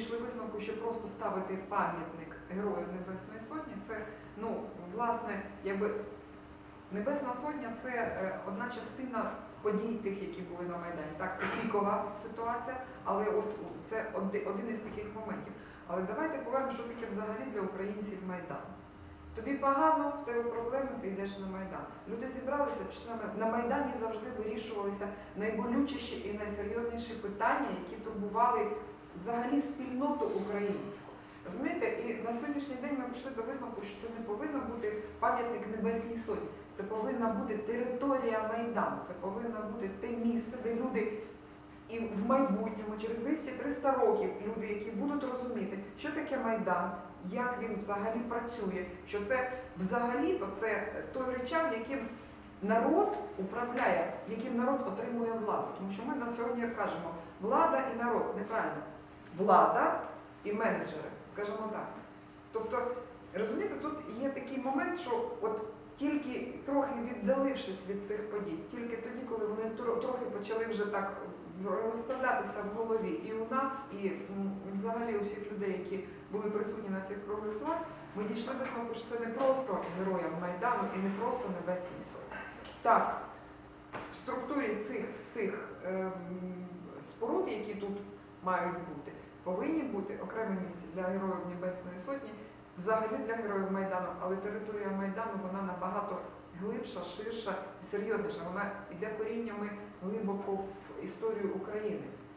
дійшли висновку, що просто ставити пам'ятник Героїв Небесної Сотні це, ну, власне, якби Небесна Сотня це е, одна частина подій тих, які були на Майдані. Так, це пікова ситуація, але от це один із таких моментів. Але давайте повернемо, що таке взагалі для українців Майдан. Тобі погано, в тебе проблеми, ти йдеш на Майдан. Люди зібралися, пішли на Майдані завжди вирішувалися найболючіші і найсерйозніші питання, які турбували взагалі спільноту українську. Розумієте, і на сьогоднішній день ми прийшли до висновку, що це не повинен бути пам'ятник Небесній Сотні. Це повинна бути територія Майдану, це повинно бути те місце, де люди і в майбутньому, через 200-300 років, люди, які будуть розуміти, що таке Майдан, як він взагалі працює, що це взагалі-то це той речах, яким народ управляє, яким народ отримує владу. Тому що ми на сьогодні кажемо влада і народ, неправильно. Влада і менеджери, скажімо так. Тобто, розумієте, тут є такий момент, що от тільки трохи віддалившись від цих подій, тільки тоді, коли вони трохи почали вже так розставлятися в голові і у нас, і взагалі у всіх людей, які були присутні на цих круглих столах, ми дійшли висновку, що це не просто героям Майдану і не просто Небесній Сотні. Так, в структурі цих всіх ем, споруд, які тут мають бути, повинні бути окреме місце для героїв Небесної Сотні, взагалі для героїв Майдану, але територія Майдану вона набагато глибша, ширша і серйозніша. Вона йде коріннями глибоко в історію України.